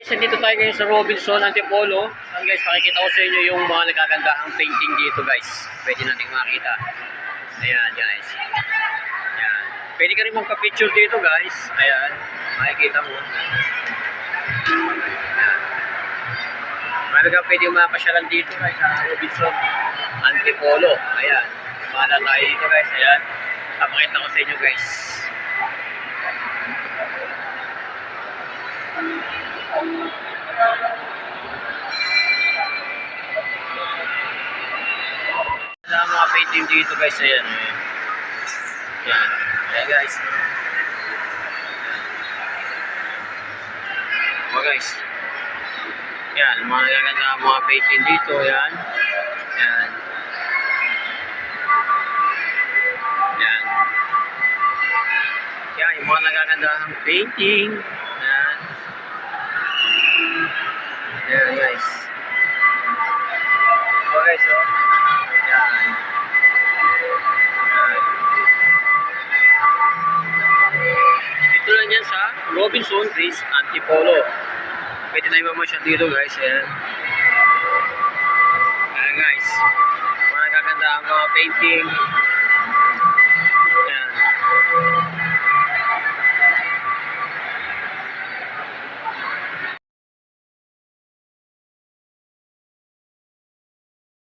Guys, dito tayo ngayon sa Robinson Antipolo. Ayan guys, pakikita ko sa inyo yung mga nagagandahang painting dito guys. Pwede natin makita. Ayan guys. Ayan. Pwede ka rin magpa-picture dito guys. Ayan. Makikita mo. Ayan. Marami ka pwede mapasyalan dito guys sa Robinson Antipolo. Ayan. Mahala tayo dito guys. Ayan. Papakita ko sa inyo guys. Wala mga painting dito guys. Ayan. Ayan. Ayan. Ayan guys. Mga guys. Yan, mga nagaganda mga painting dito. Yan. Yan. Yan. Yan, yung mga nagagandahang painting. Yan. Yan sa Robinson Bridge Antipolo. Pwede tayo mamasyal dito guys. Ayan. Ayan guys. Mga nagaganda ang mga painting.